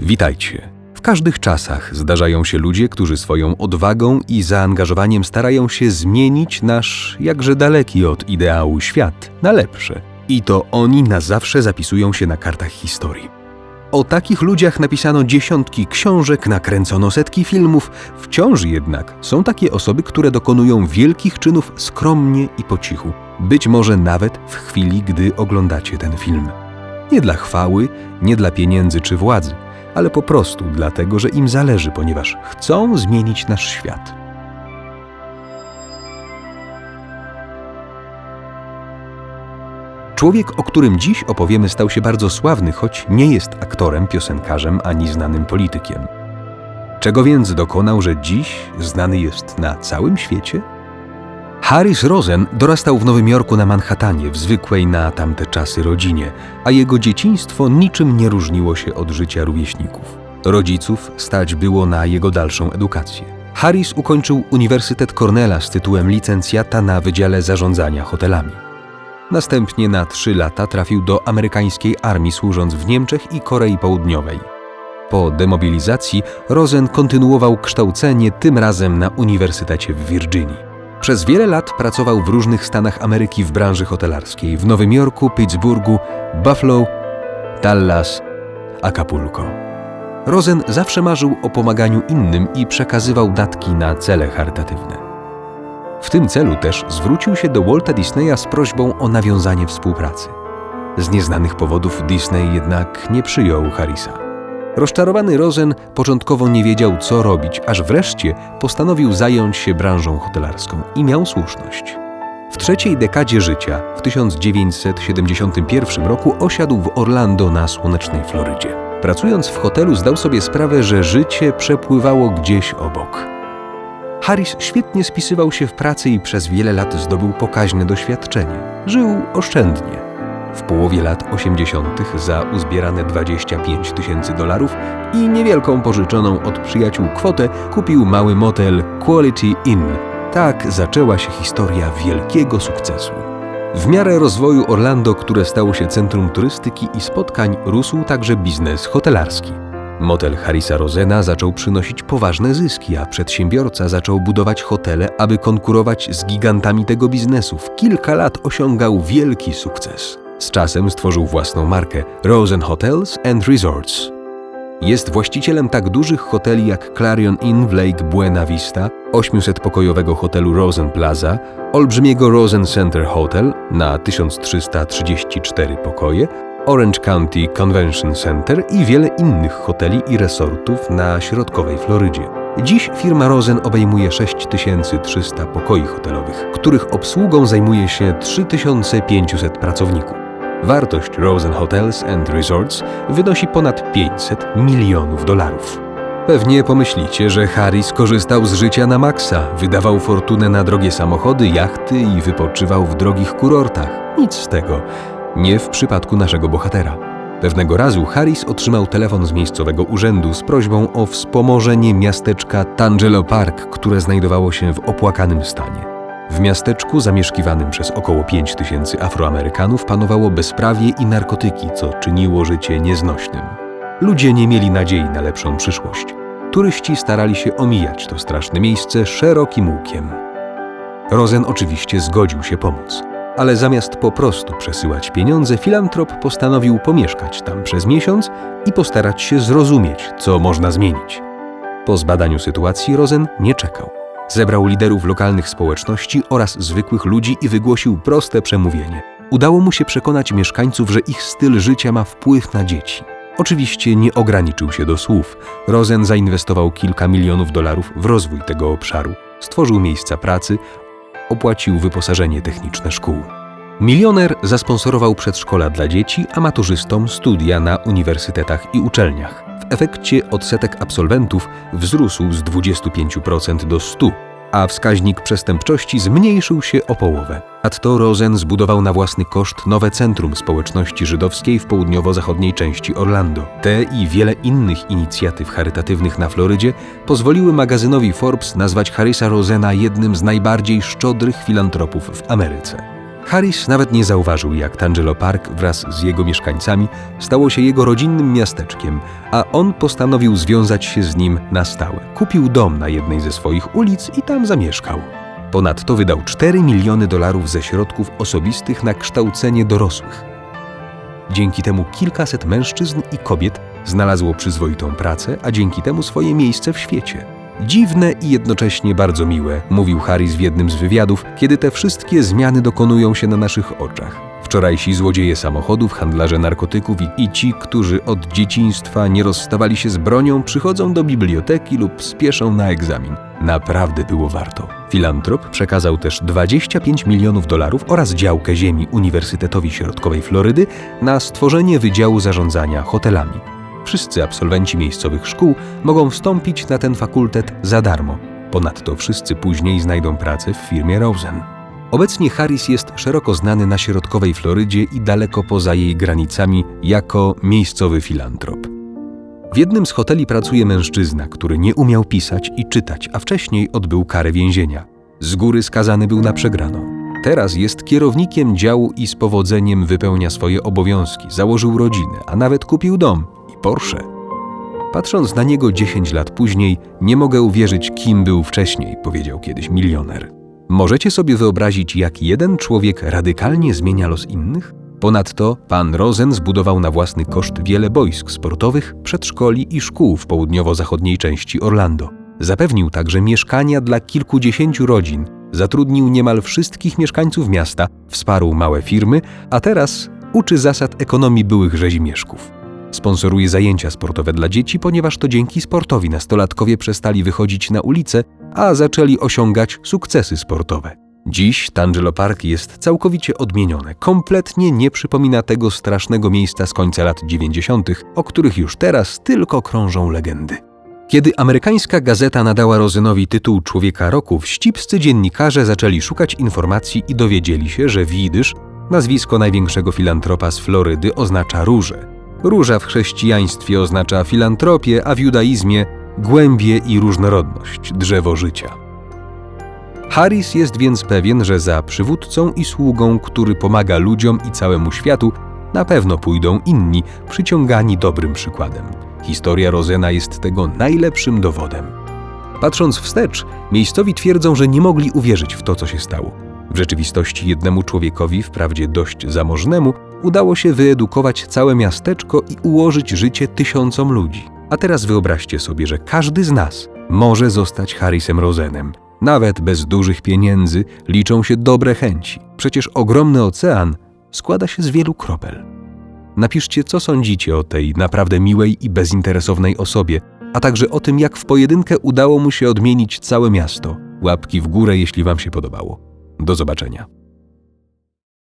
Witajcie. W każdych czasach zdarzają się ludzie, którzy swoją odwagą i zaangażowaniem starają się zmienić nasz, jakże daleki od ideału świat, na lepsze. I to oni na zawsze zapisują się na kartach historii. O takich ludziach napisano dziesiątki książek, nakręcono setki filmów. Wciąż jednak są takie osoby, które dokonują wielkich czynów skromnie i po cichu. Być może nawet w chwili, gdy oglądacie ten film. Nie dla chwały, nie dla pieniędzy czy władzy, ale po prostu dlatego, że im zależy, ponieważ chcą zmienić nasz świat. Człowiek, o którym dziś opowiemy, stał się bardzo sławny, choć nie jest aktorem, piosenkarzem ani znanym politykiem. Czego więc dokonał, że dziś znany jest na całym świecie? Harris Rosen dorastał w Nowym Jorku na Manhattanie, w zwykłej na tamte czasy rodzinie, a jego dzieciństwo niczym nie różniło się od życia rówieśników. Rodziców stać było na jego dalszą edukację. Harris ukończył Uniwersytet Cornella z tytułem licencjata na Wydziale Zarządzania Hotelami. Następnie na trzy lata trafił do amerykańskiej armii, służąc w Niemczech i Korei Południowej. Po demobilizacji Rosen kontynuował kształcenie, tym razem na Uniwersytecie w Virginii. Przez wiele lat pracował w różnych stanach Ameryki w branży hotelarskiej w Nowym Jorku, Pittsburghu, Buffalo, Dallas, Acapulco. Rosen zawsze marzył o pomaganiu innym i przekazywał datki na cele charytatywne. W tym celu też zwrócił się do Walta Disneya z prośbą o nawiązanie współpracy. Z nieznanych powodów Disney jednak nie przyjął Harrisa. Rozczarowany Rosen początkowo nie wiedział, co robić, aż wreszcie postanowił zająć się branżą hotelarską i miał słuszność. W trzeciej dekadzie życia, w 1971 roku, osiadł w Orlando na słonecznej Florydzie. Pracując w hotelu, zdał sobie sprawę, że życie przepływało gdzieś obok. Harris świetnie spisywał się w pracy i przez wiele lat zdobył pokaźne doświadczenie. Żył oszczędnie. W połowie lat 80. za uzbierane 25 tysięcy dolarów i niewielką pożyczoną od przyjaciół kwotę kupił mały motel Quality Inn. Tak zaczęła się historia wielkiego sukcesu. W miarę rozwoju Orlando, które stało się centrum turystyki i spotkań, rósł także biznes hotelarski. Motel Harrisa Rosena zaczął przynosić poważne zyski, a przedsiębiorca zaczął budować hotele, aby konkurować z gigantami tego biznesu. W kilka lat osiągał wielki sukces. Z czasem stworzył własną markę Rosen Hotels and Resorts. Jest właścicielem tak dużych hoteli jak Clarion Inn w Lake Buena Vista, 800-pokojowego hotelu Rosen Plaza, olbrzymiego Rosen Center Hotel na 1334 pokoje, Orange County Convention Center i wiele innych hoteli i resortów na środkowej Florydzie. Dziś firma Rosen obejmuje 6300 pokoi hotelowych, których obsługą zajmuje się 3500 pracowników. Wartość Rosen Hotels and Resorts wynosi ponad 500 milionów dolarów. Pewnie pomyślicie, że Harry skorzystał z życia na maksa, wydawał fortunę na drogie samochody, jachty i wypoczywał w drogich kurortach. Nic z tego. Nie w przypadku naszego bohatera. Pewnego razu Harris otrzymał telefon z miejscowego urzędu z prośbą o wspomożenie miasteczka Tangelo Park, które znajdowało się w opłakanym stanie. W miasteczku zamieszkiwanym przez około 5 tysięcy Afroamerykanów panowało bezprawie i narkotyki, co czyniło życie nieznośnym. Ludzie nie mieli nadziei na lepszą przyszłość. Turyści starali się omijać to straszne miejsce szerokim łukiem. Rosen oczywiście zgodził się pomóc, ale zamiast po prostu przesyłać pieniądze, filantrop postanowił pomieszkać tam przez miesiąc i postarać się zrozumieć, co można zmienić. Po zbadaniu sytuacji Rosen nie czekał. Zebrał liderów lokalnych społeczności oraz zwykłych ludzi i wygłosił proste przemówienie. Udało mu się przekonać mieszkańców, że ich styl życia ma wpływ na dzieci. Oczywiście nie ograniczył się do słów. Rosen zainwestował kilka milionów dolarów w rozwój tego obszaru, stworzył miejsca pracy, opłacił wyposażenie techniczne szkół. Milioner zasponsorował przedszkola dla dzieci, a maturzystom studia na uniwersytetach i uczelniach. W efekcie odsetek absolwentów wzrósł z 25% do 100%, a wskaźnik przestępczości zmniejszył się o połowę. Nadto Rosen zbudował na własny koszt nowe centrum społeczności żydowskiej w południowo-zachodniej części Orlando. Te i wiele innych inicjatyw charytatywnych na Florydzie pozwoliły magazynowi Forbes nazwać Harrisa Rosena jednym z najbardziej szczodrych filantropów w Ameryce. Harris nawet nie zauważył, jak Tangelo Park wraz z jego mieszkańcami stało się jego rodzinnym miasteczkiem, a on postanowił związać się z nim na stałe. Kupił dom na jednej ze swoich ulic i tam zamieszkał. Ponadto wydał 4 miliony dolarów ze środków osobistych na kształcenie dorosłych. Dzięki temu kilkaset mężczyzn i kobiet znalazło przyzwoitą pracę, a dzięki temu swoje miejsce w świecie. Dziwne i jednocześnie bardzo miłe, mówił Harris w jednym z wywiadów, kiedy te wszystkie zmiany dokonują się na naszych oczach. Wczorajsi złodzieje samochodów, handlarze narkotyków i, ci, którzy od dzieciństwa nie rozstawali się z bronią, przychodzą do biblioteki lub spieszą na egzamin. Naprawdę było warto. Filantrop przekazał też 25 milionów dolarów oraz działkę ziemi Uniwersytetowi Środkowej Florydy na stworzenie Wydziału Zarządzania Hotelami. Wszyscy absolwenci miejscowych szkół mogą wstąpić na ten fakultet za darmo. Ponadto wszyscy później znajdą pracę w firmie Rosen. Obecnie Harris jest szeroko znany na środkowej Florydzie i daleko poza jej granicami jako miejscowy filantrop. W jednym z hoteli pracuje mężczyzna, który nie umiał pisać i czytać, a wcześniej odbył karę więzienia. Z góry skazany był na przegraną. Teraz jest kierownikiem działu i z powodzeniem wypełnia swoje obowiązki, założył rodzinę, a nawet kupił dom Porsche. Patrząc na niego 10 lat później, nie mogę uwierzyć, kim był wcześniej, powiedział kiedyś milioner. Możecie sobie wyobrazić, jak jeden człowiek radykalnie zmienia los innych? Ponadto pan Rosen zbudował na własny koszt wiele boisk sportowych, przedszkoli i szkół w południowo-zachodniej części Orlando. Zapewnił także mieszkania dla kilkudziesięciu rodzin, zatrudnił niemal wszystkich mieszkańców miasta, wsparł małe firmy, a teraz uczy zasad ekonomii byłych rzezimieszków. Sponsoruje zajęcia sportowe dla dzieci, ponieważ to dzięki sportowi nastolatkowie przestali wychodzić na ulicę, a zaczęli osiągać sukcesy sportowe. Dziś Tangelo Park jest całkowicie odmienione, kompletnie nie przypomina tego strasznego miejsca z końca lat 90., o których już teraz tylko krążą legendy. Kiedy amerykańska gazeta nadała Rozenowi tytuł Człowieka Roku, wścibscy dziennikarze zaczęli szukać informacji i dowiedzieli się, że Widysz, nazwisko największego filantropa z Florydy, oznacza róże. Róża w chrześcijaństwie oznacza filantropię, a w judaizmie głębie i różnorodność, drzewo życia. Harris jest więc pewien, że za przywódcą i sługą, który pomaga ludziom i całemu światu, na pewno pójdą inni, przyciągani dobrym przykładem. Historia Rozena jest tego najlepszym dowodem. Patrząc wstecz, miejscowi twierdzą, że nie mogli uwierzyć w to, co się stało. W rzeczywistości jednemu człowiekowi, wprawdzie dość zamożnemu, udało się wyedukować całe miasteczko i ułożyć życie tysiącom ludzi. A teraz wyobraźcie sobie, że każdy z nas może zostać Harrisem Rosenem. Nawet bez dużych pieniędzy liczą się dobre chęci. Przecież ogromny ocean składa się z wielu kropel. Napiszcie, co sądzicie o tej naprawdę miłej i bezinteresownej osobie, a także o tym, jak w pojedynkę udało mu się odmienić całe miasto. Łapki w górę, jeśli Wam się podobało. Do zobaczenia.